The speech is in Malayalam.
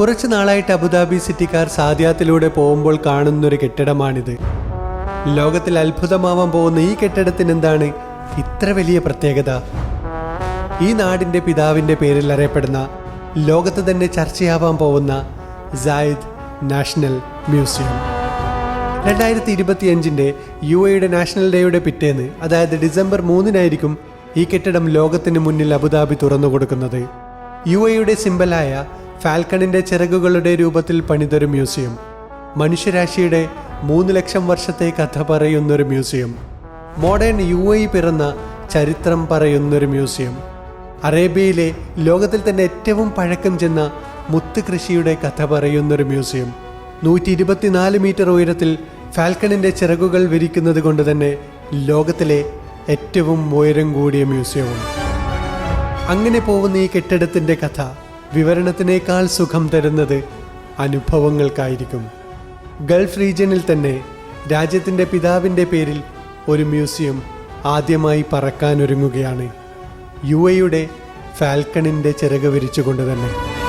കുറച്ചു നാളായിട്ട് അബുദാബി സിറ്റിക്കാർ സാദ്യാത്തിലൂടെ പോകുമ്പോൾ കാണുന്നൊരു കെട്ടിടമാണിത്. ലോകത്തിൽ അത്ഭുതമാവാൻ പോകുന്ന ഈ കെട്ടിടത്തിന് എന്താണ് ഇത്ര വലിയ പ്രത്യേകത? ഈ നാടിന്റെ പിതാവിന്റെ പേരിൽ അറിയപ്പെടുന്ന ലോകത്ത് തന്നെ ചർച്ചയാവാൻ പോകുന്ന സായിദ് നാഷണൽ മ്യൂസിയം. രണ്ടായിരത്തി ഇരുപത്തിയഞ്ചിന്റെ യു എയുടെ നാഷണൽ ഡേയുടെ പിറ്റേന്ന് അതായത് ഡിസംബർ മൂന്നിനായിരിക്കും ഈ കെട്ടിടം ലോകത്തിന് മുന്നിൽ അബുദാബി തുറന്നു കൊടുക്കുന്നത് യു എയുടെ സിമ്പലായ ഫാൽക്കണിന്റെ ചിറകുകളുടെ രൂപത്തിൽ പണിതൊരു മ്യൂസിയം. മനുഷ്യരാശിയുടെ മൂന്ന് ലക്ഷം വർഷത്തെ കഥ പറയുന്നൊരു മ്യൂസിയം. മോഡേൺ യു എ പിറന്ന ചരിത്രം പറയുന്നൊരു മ്യൂസിയം. അറേബ്യയിലെ ലോകത്തിൽ തന്നെ ഏറ്റവും പഴക്കം ചെന്ന മുത്ത് കൃഷിയുടെ കഥ പറയുന്നൊരു മ്യൂസിയം. നൂറ്റി ഇരുപത്തിനാല് മീറ്റർ ഉയരത്തിൽ ഫാൽക്കണിന്റെ ചിറകുകൾ വിരിക്കുന്നത് കൊണ്ട് തന്നെ ലോകത്തിലെ ഏറ്റവും ഉയരം കൂടിയ മ്യൂസിയമാണ്. അങ്ങനെ പോകുന്ന ഈ കെട്ടിടത്തിന്റെ കഥ വിവരണത്തിനേക്കാൾ സുഖം തരുന്നത് അനുഭവങ്ങൾക്കായിരിക്കും. ഗൾഫ് റീജിയനിൽ തന്നെ രാജ്യത്തിന്റെ പിതാവിന്റെ പേരിൽ ഒരു മ്യൂസിയം ആദ്യമായി പറക്കാനൊരുങ്ങുകയാണ്. യു എയുടെ ഫാൽക്കണിന്റെ ചിറക് വിരിച്ചുകൊണ്ട് തന്നെ.